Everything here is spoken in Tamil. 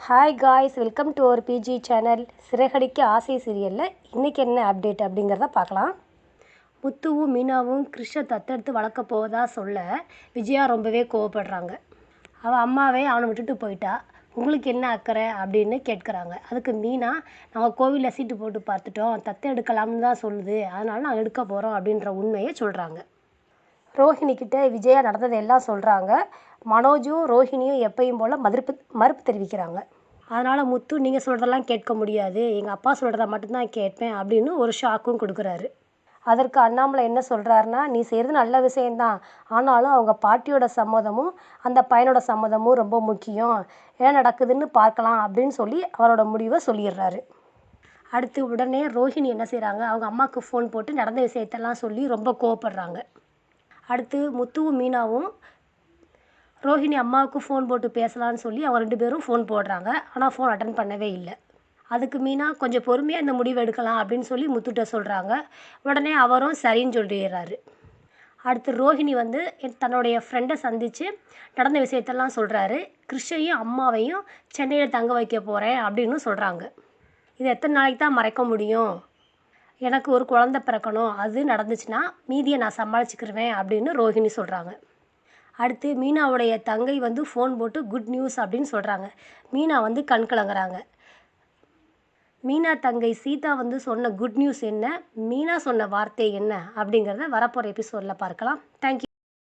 Hi guys welcome to our BG channel Siragadikka Aasai சீரியலில் இன்றைக்கி என்ன அப்டேட் அப்படிங்கிறத பார்க்கலாம். முத்துவும் மீனாவும் கிருஷ்ண தத்தெடுத்து வளர்க்க போவதா சொல்ல விஜயா ரொம்பவே கோவப்படுறாங்க. அவள் அம்மாவே அவனை விட்டுட்டு போயிட்டா. உங்களுக்கு என்ன அக்கறை அப்படின்னு கேட்குறாங்க. அதுக்கு மீனா நாங்கள் கோவிலில் சீட்டு போட்டு பார்த்துட்டோம். தத்தை எடுக்கலாம்னு தான் சொல்லுது. அதனால நாங்கள் எடுக்க போகிறோம் அப்படின்ற உண்மையை சொல்கிறாங்க ரோஹிணிக்கிட்ட விஜயா நடந்ததை எல்லாம் சொல்கிறாங்க மனோஜும் ரோஹிணியும் எப்பயும் போல் மறுப்பு மறுப்பு தெரிவிக்கிறாங்க. அதனால் முத்து நீங்கள் சொல்கிறதெல்லாம் கேட்க முடியாது. எங்கள் அப்பா சொல்கிறத மட்டும்தான் கேட்பேன் அப்படின்னு ஒரு ஷாக்கும் கொடுக்குறாரு. அதற்கு அண்ணாமலை என்ன சொல்கிறாருன்னா நீ செய்கிறது நல்ல விஷயந்தான் ஆனாலும் அவங்க பாட்டியோட சம்மதமும் அந்த பையனோட சம்மதமும் ரொம்ப முக்கியம். ஏன் நடக்குதுன்னு பார்க்கலாம் அப்படின்னு சொல்லி அவரோட முடிவை சொல்லிடுறாரு. அடுத்து உடனே ரோஹிணி என்ன செய்கிறாங்க அவங்க அம்மாவுக்கு ஃபோன் போட்டு நடந்த விஷயத்தெல்லாம் சொல்லி ரொம்ப கோவப்படுறாங்க. அடுத்து முத்துவும் மீனாவும் ரோஹிணி அம்மாவுக்கு ஃபோன் போட்டு பேசலான்னு சொல்லி அவங்க ரெண்டு பேரும் ஃபோன் போடுறாங்க. ஆனால் ஃபோன் அட்டன் பண்ணவே இல்லை. அதுக்கு மீனா கொஞ்சம் பொறுமையாக இந்த முடிவு எடுக்கலாம் அப்படின்னு சொல்லி முத்துட்ட சொல்கிறாங்க உடனே அவரும் சரின்னு சொல்லிடுறாரு. அடுத்து ரோஹிணி வந்து என் தன்னுடைய ஃப்ரெண்டை சந்தித்து நடந்த விஷயத்தெல்லாம் சொல்கிறாரு கிருஷ்ணையும் அம்மாவையும் சென்னையில் தங்க வைக்க போகிறேன் அப்படின்னு சொல்கிறாங்க இது எத்தனை நாளைக்கு தான் மறைக்க முடியும்? எனக்கு ஒரு குழந்த பிறக்கணும் அது நடந்துச்சுன்னா மீதியை நான் சமாளிச்சுக்கிருவேன் அப்படின்னு ரோஹிணி சொல்கிறாங்க அடுத்து மீனாவுடைய தங்கை வந்து ஃபோன் போட்டு குட் நியூஸ் அப்படின்னு சொல்கிறாங்க மீனா வந்து கண் கலங்குறாங்க. மீனா தங்கை சீதா வந்து சொன்ன குட் நியூஸ் என்ன? மீனா சொன்ன வார்த்தை என்ன? அப்படிங்கிறத வரப்போகிற எபிசோடில் பார்க்கலாம். தேங்க்யூ